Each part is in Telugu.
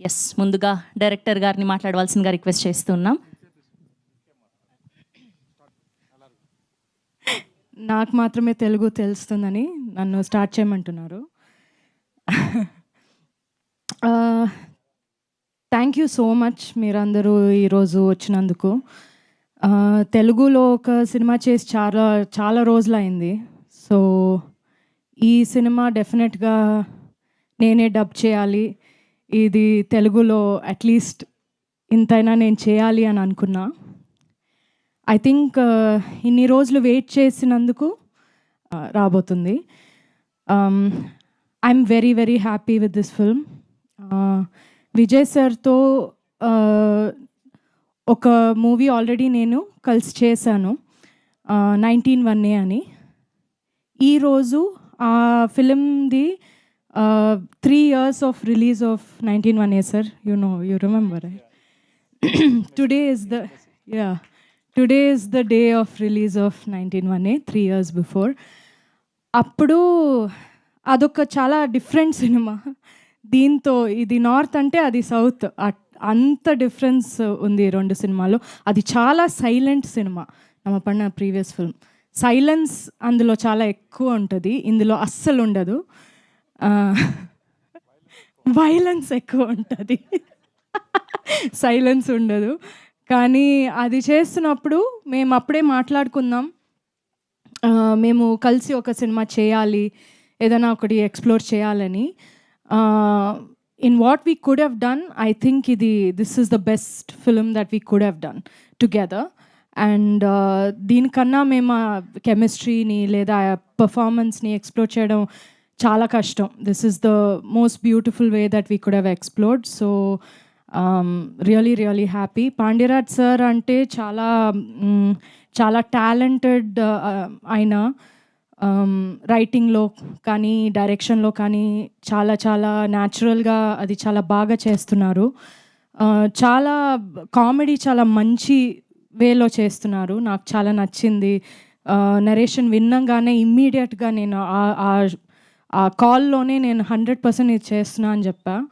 ఎస్ ముందుగా డైరెక్టర్ గారిని మాట్లాడవలసిందిగా రిక్వెస్ట్ చేస్తున్నాం. నాకు మాత్రమే తెలుగు తెలుస్తుందని నన్ను స్టార్ట్ చేయమంటున్నారు. థ్యాంక్ యూ సో మచ్ మీరందరూ ఈరోజు వచ్చినందుకు. తెలుగులో ఒక సినిమా చేసి చాలా చాలా రోజులైంది. సో ఈ సినిమా డెఫినెట్గా నేనే డబ్ చేయాలి. ఇది తెలుగులో అట్లీస్ట్ ఇంతైనా నేను చేయాలి అని అనుకున్నా. ఐ థింక్ uh, ఇన్ని రోజులు వెయిట్ చేసినందుకు uh, రాబోతుంది. I'm very very happy with this film Vijay సార్తో ఒక మూవీ ఆల్రెడీ నేను కలిసి చేశాను. నైన్టీన్ వన్ ఏ అని. ఈరోజు ఆ ఫిలింది three years of release of nineteen one a sir you know you remember today is the yeah today is the day of release of nineteen one a three years before అప్పుడు అదొక చాలా డిఫరెంట్ సినిమా దీంతో ఇది నార్త్ అంటే అది సౌత్ అంత డిఫరెన్స్ ఉంది రెండు సినిమాలో అది చాలా సైలెంట్ సినిమా నమ్మ పడిన ప్రీవియస్ ఫిల్మ్ సైలెన్స్ అందులో చాలా ఎక్కువ ఉంటుంది. ఇందులో అస్సలు ఉండదు. వైలెన్స్ ఎక్కువ ఉంటుంది. సైలెన్స్ ఉండదు. కానీ అది చేస్తున్నప్పుడు మేము అప్పుడే మాట్లాడుకుందాం. మేము కలిసి ఒక సినిమా చేయాలి ఏదైనా ఒకటి ఎక్స్ప్లోర్ చేయాలని. In what we could have done I think ఇది this is the best film that we could have done together and దీనికన్నా మేము కెమిస్ట్రీని లేదా పర్ఫార్మెన్స్ని ఎక్స్ప్లోర్ చేయడం చాలా కష్టం. This is the most beautiful way that we could have explored so really really happy Pandiraj sir అంటే చాలా mm, చాలా టాలెంటెడ్ ఆయన రైటింగ్లో కానీ డైరెక్షన్లో కానీ చాలా చాలా న్యాచురల్గా అది చాలా బాగా చేస్తున్నారు. Uh, చాలా కామెడీ చాలా మంచి వేలో చేస్తున్నారు. నాకు చాలా నచ్చింది. Uh, నరేషన్ విన్నంగానే ఇమ్మీడియట్గా నేను ఆ- ఆ- కాల్లోనే నేను హండ్రెడ్ పర్సెంట్ ఇది చేస్తున్నా అని చెప్పా.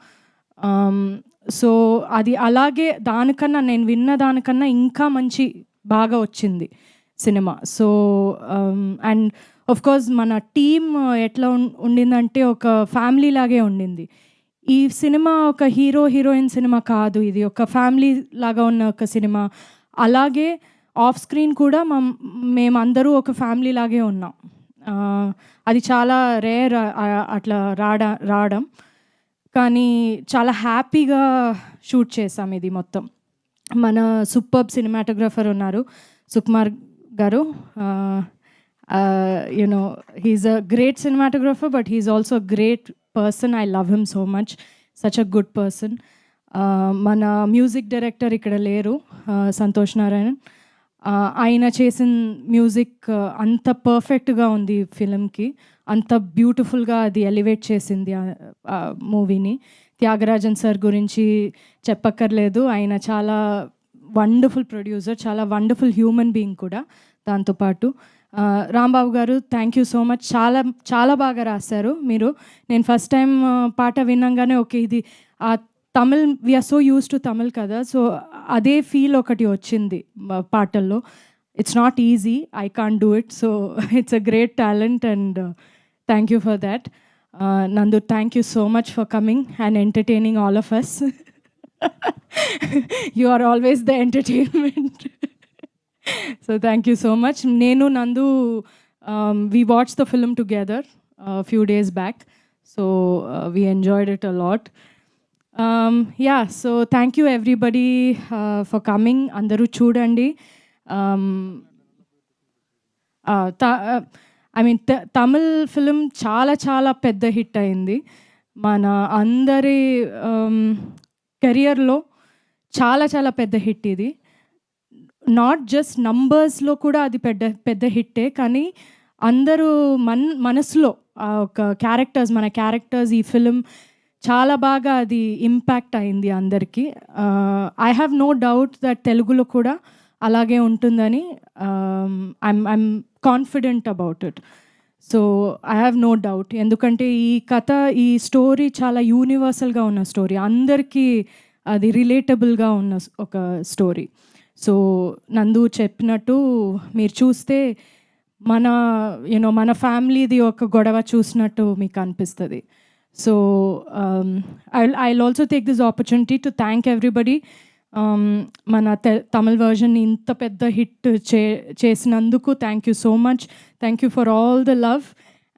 సో అది అలాగే దానికన్నా నేను విన్న దానికన్నా ఇంకా మంచి బాగా వచ్చింది సినిమా. సో అండ్ ఆఫ్ కోర్స్ మన టీమ్ ఎట్లా ఉం- ఉండిందంటే ఒక ఫ్యామిలీ లాగే ఉండింది. ఈ సినిమా ఒక హీరో హీరోయిన్ సినిమా కాదు ఇది. ఒక ఫ్యామిలీ లాగా ఉన్న ఒక సినిమా. అలాగే ఆఫ్ స్క్రీన్ కూడా మం మేమందరూ ఒక ఫ్యామిలీ లాగే ఉన్నాం. అది చాలా రేర్ అట్లా రాడా రావడం. కానీ చాలా హ్యాపీగా షూట్ చేసాం ఇది మొత్తం. మన సూపర్ సినిమాటోగ్రఫర్ ఉన్నారు Sukumar garu. You know he's a great cinematographer but he's also great person I love him so much such a good person మన మ్యూజిక్ డైరెక్టర్ ఇక్కడ లేరు సంతోష్ నారాయణన్. ఆయన చేసిన మ్యూజిక్ అంత పర్ఫెక్ట్గా ఉంది ఫిలింకి అంత బ్యూటిఫుల్గా అది ఎలివేట్ చేసింది ఆ మూవీని. త్యాగరాజన్ సార్ గురించి చెప్పక్కర్లేదు. ఆయన చాలా వండర్ఫుల్ ప్రొడ్యూసర్ చాలా వండర్ఫుల్ హ్యూమన్ బీయింగ్ కూడా దాంతోపాటు రాంబాబు గారు థ్యాంక్ యూ సో మచ్. చాలా చాలా బాగా రాశారు మీరు. నేను ఫస్ట్ టైం పాట వినంగానే ఓకే ఇది ఆ Tamil we're so used to Tamil కదా సో అదే ఫీల్ ఒకటి వచ్చింది పాటల్లో. It's not easy I can do it so it's a great talent and thank you for that Nandu thank you so much for coming and entertaining all of us you are always the entertainment so thank you so much నేను Nandu we watch the film together few days back so we enjoyed it a lot yeah so thank you everybody for coming అందరూ చూడండి ఐ మీన్ తమిళ్ ఫిలిం చాలా చాలా పెద్ద హిట్ అయింది మన అందరి కెరియర్లో చాలా చాలా పెద్ద హిట్ ఇది నాట్ జస్ట్ నంబర్స్లో కూడా అది పెద్ద పెద్ద హిట్టే కానీ అందరూ మన్ మనసులో ఒక క్యారెక్టర్స్ మన క్యారెక్టర్స్ ఈ ఫిలిం చాలా బాగా అది ఇంపాక్ట్ అయింది అందరికీ. I have no doubt that తెలుగులో కూడా అలాగే ఉంటుందని I'm I'm confident about it so I have no doubt ఎందుకంటే ఈ కథ ఈ స్టోరీ చాలా యూనివర్సల్గా ఉన్న స్టోరీ అందరికీ అది రిలేటబుల్గా ఉన్న ఒక స్టోరీ సో నందు చెప్పినట్టు మీరు చూస్తే మన యూనో మన ఫ్యామిలీది ఒక గొడవ చూసినట్టు మీకు అనిపిస్తుంది. So I I also take this opportunity to thank everybody Um, మన తె తమిళ్ వర్జన్ ఇంత పెద్ద హిట్ చే చేసినందుకు thank you so much thank you for all the love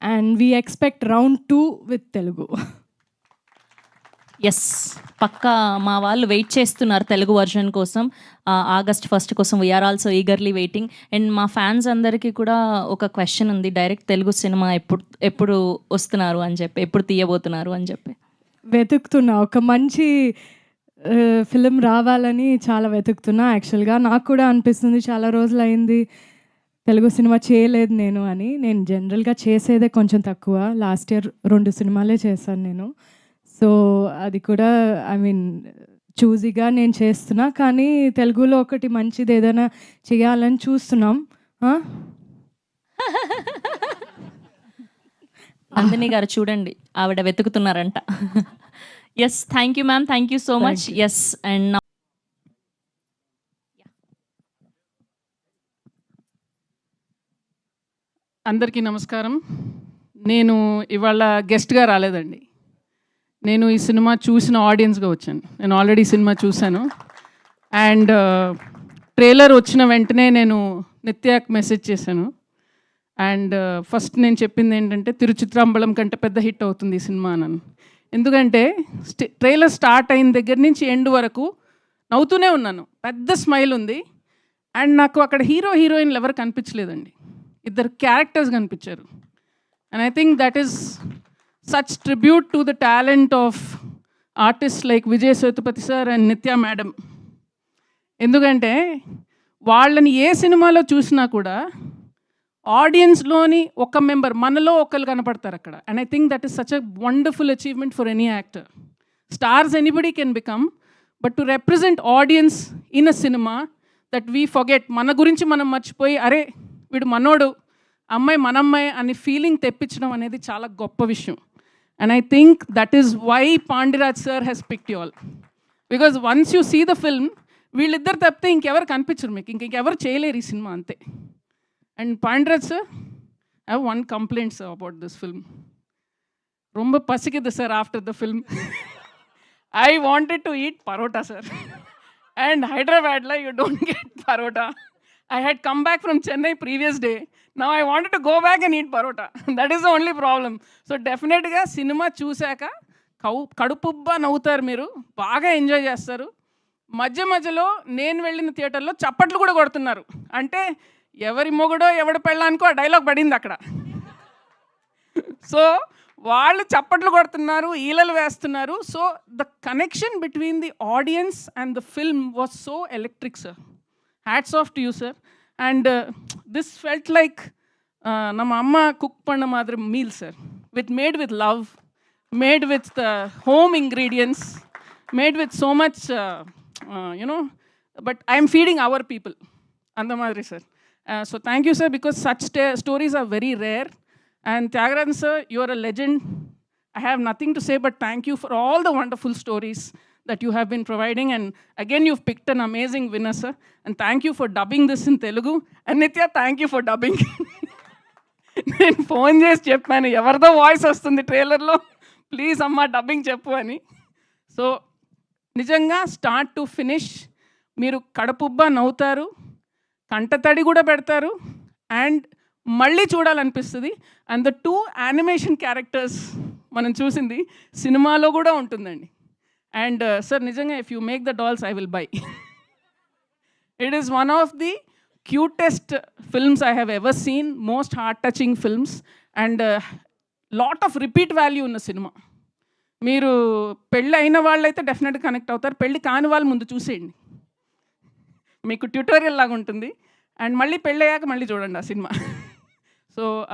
and we expect round two with Telugu yes పక్కా మా వాళ్ళు వెయిట్ చేస్తున్నారు తెలుగు వర్జన్ కోసం. ఆగస్ట్ ఫస్ట్ కోసం. We're also eagerly waiting and మా ఫ్యాన్స్ అందరికీ కూడా ఒక క్వశ్చన్ ఉంది. డైరెక్ట్ తెలుగు సినిమా ఎప్పుడు ఎప్పుడు వస్తున్నారు అని చెప్పి ఎప్పుడు తీయబోతున్నారు అని చెప్పి. వెతుకుతున్నా. ఒక మంచి ఫిలిం రావాలని చాలా వెతుకుతున్నా. యాక్చువల్గా నాకు కూడా అనిపిస్తుంది చాలా రోజులు అయింది తెలుగు సినిమా చేయలేదు నేను అని. నేను జనరల్గా చేసేదే కొంచెం తక్కువ. లాస్ట్ ఇయర్ రెండు సినిమాలే చేశాను నేను. సో అది కూడా ఐ మీన్ చూజీగా నేను చేస్తున్నా కానీ తెలుగులో ఒకటి మంచిది ఏదైనా చేయాలని చూస్తున్నాం. ఆ? నందిని గారు చూడండి ఆవిడ వెతుకుతున్నారంట. Yes thank you ma'am thank you so much yes and అందరికీ నమస్కారం. నేను ఇవాళ గెస్ట్గా రాలేదండి. నేను ఈ సినిమా చూసిన ఆడియన్స్గా వచ్చాను. నేను ఆల్రెడీ సినిమా చూశాను. అండ్ ట్రైలర్ వచ్చిన వెంటనే నేను నిత్యాక్ మెసేజ్ చేశాను. అండ్ ఫస్ట్ నేను చెప్పింది ఏంటంటే తిరుచిత్రాంబలం కంటే పెద్ద హిట్ అవుతుంది ఈ సినిమా అని. ఎందుకంటే ట్రైలర్ స్టార్ట్ అయిన దగ్గర నుంచి ఎండ్ వరకు నవ్వుతూనే ఉన్నాను. పెద్ద స్మైల్ ఉంది. అండ్ నాకు అక్కడ హీరో హీరోయిన్లు ఎవరు కనిపించలేదండి. ఇద్దరు క్యారెక్టర్స్ కనిపించారు. And I think that is such tribute to the talent of artist like Vijay Sethupathi sir and Nithya madam ఎందుకంటే వాళ్ళని ఏ సినిమాలో చూసినా కూడా ఆడియన్స్లోని ఒక మెంబర్ మనలో ఒకరు కనపడతారు అక్కడ and I think that is such a wonderful achievement for any actor stars anybody can become but to represent audience in a cinema that we forget మన గురించి మనం మర్చిపోయి అరే వీడు మనోడు అమ్మాయి మనమ్మాయి అనే ఫీలింగ్ తెప్పించడం అనేది చాలా గొప్ప విషయం and I think that is why Pandiraj sir has picked you all because once you see the film వీళ్ళిద్దరు తప్పితే ఇంకెవరు కనిపించరు మీకు ఇంక ఇంకెవరు చేయలేరు ఈ సినిమా అంతే and Pandiraj sir I have one complaint sir about this film ரொம்ப பசிக்குது sir after the film I wanted to eat parotta sir and ஹைதராபாத்ல you don't get parotta I had come back from Chennai previous day నా I wanted to go back and eat parotta that is the only problem so డెఫినెట్గా సినిమా చూశాక కౌ కడుపుబ్బా నవ్వుతారు మీరు. బాగా ఎంజాయ్ చేస్తారు. మధ్య మధ్యలో నేను వెళ్ళిన థియేటర్లో చప్పట్లు కూడా కొడుతున్నారు. అంటే ఎవరి మొగుడో ఎవడి పెళ్ళానికో ఆ డైలాగ్ పడింది అక్కడ. సో వాళ్ళు చప్పట్లు కొడుతున్నారు ఈలలు వేస్తున్నారు. So the connection between the audience and the film was so electric sir hats off to you sir and this felt like நம்ம அம்மா குக் பண்ண மாதிரி meal sir with made with love made with the home ingredients made with so much you know but I am feeding our people அந்த மாதிரி sir so thank you sir because such stories are very rare and Thiagarajan sir you're a legend I have nothing to say but thank you for all the wonderful stories that you have been providing. And again, you've picked an amazing winner, sir. And thank you for dubbing this in Telugu. And Nitya, thank you for dubbing. నేను ఫోన్ చేసి చెప్పాను ఎవరిదో వాయిస్ వస్తుంది ట్రైలర్లో ప్లీజ్ అమ్మ డబ్బింగ్ చెప్పు అని సో నిజంగా స్టార్ట్ టు ఫినిష్ మీరు కడపుబ్బ నవ్వుతారు కంటతడి కూడా పెడతారు అండ్ మళ్ళీ చూడాలనిపిస్తుంది and the two animation characters మనం చూసింది సినిమాలో కూడా ఉంటుందండి అండ్ సార్ నిజంగా if you make the dolls I will buy it is one of the cutest films I have ever seen most heart touching films and lot of repeat value ఉన్న సినిమా మీరు పెళ్ళి అయిన వాళ్ళైతే డెఫినెట్గా కనెక్ట్ అవుతారు. పెళ్ళి కాని వాళ్ళు ముందు చూసేయండి. మీకు ట్యూటోరియల్ లాగా ఉంటుంది. అండ్ మళ్ళీ పెళ్ళయ్యాక మళ్ళీ చూడండి ఆ cinema. So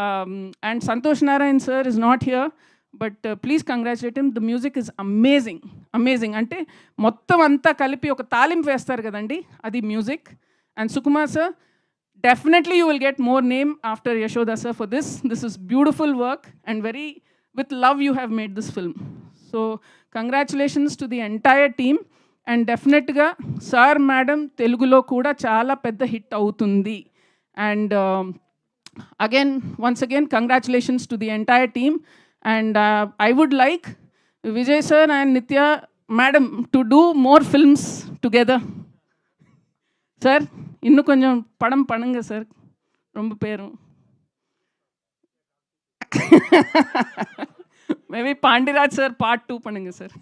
and Santhosh Narayan sir is not here but please congratulate the music is amazing amazing అంటే మొత్తం అంతా కలిపి ఒక తాలింపు వేస్తారు కదండి అది music and Sukumar sir definitely you will get more name after Yashoda sir for this this is beautiful work and very with love you have made this film so congratulations to the entire team and డెఫినెట్గా సార్ మేడం తెలుగులో కూడా చాలా పెద్ద హిట్ అవుతుంది. And again once again congratulations to the entire team and uh, I would like Vijay sir and Nitya madam to do more films together. இன்னும் கொஞ்சம் படம் பண்ணுங்க சார் ரொம்ப பேரும் maybe Pandiraj sir part two பண்ணுங்க sir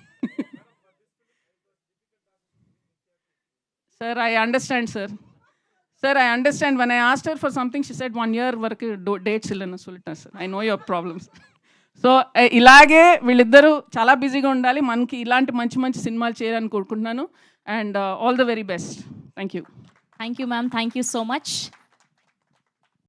sir I understand sir sir I understand when I aster for something she said one year வரைக்கும் டேட்ஸ் இல்லைன்னு சொல்லிட்டேன் sir I know your problem sir so ఇలాగే వీళ్ళిద్దరూ చాలా బిజీగా ఉండాలి. మనకి ఇలాంటి మంచి మంచి సినిమాలు చేయాలని కోరుకుంటున్నాను. And all the very best. Thank you. Thank you ma'am thank you so much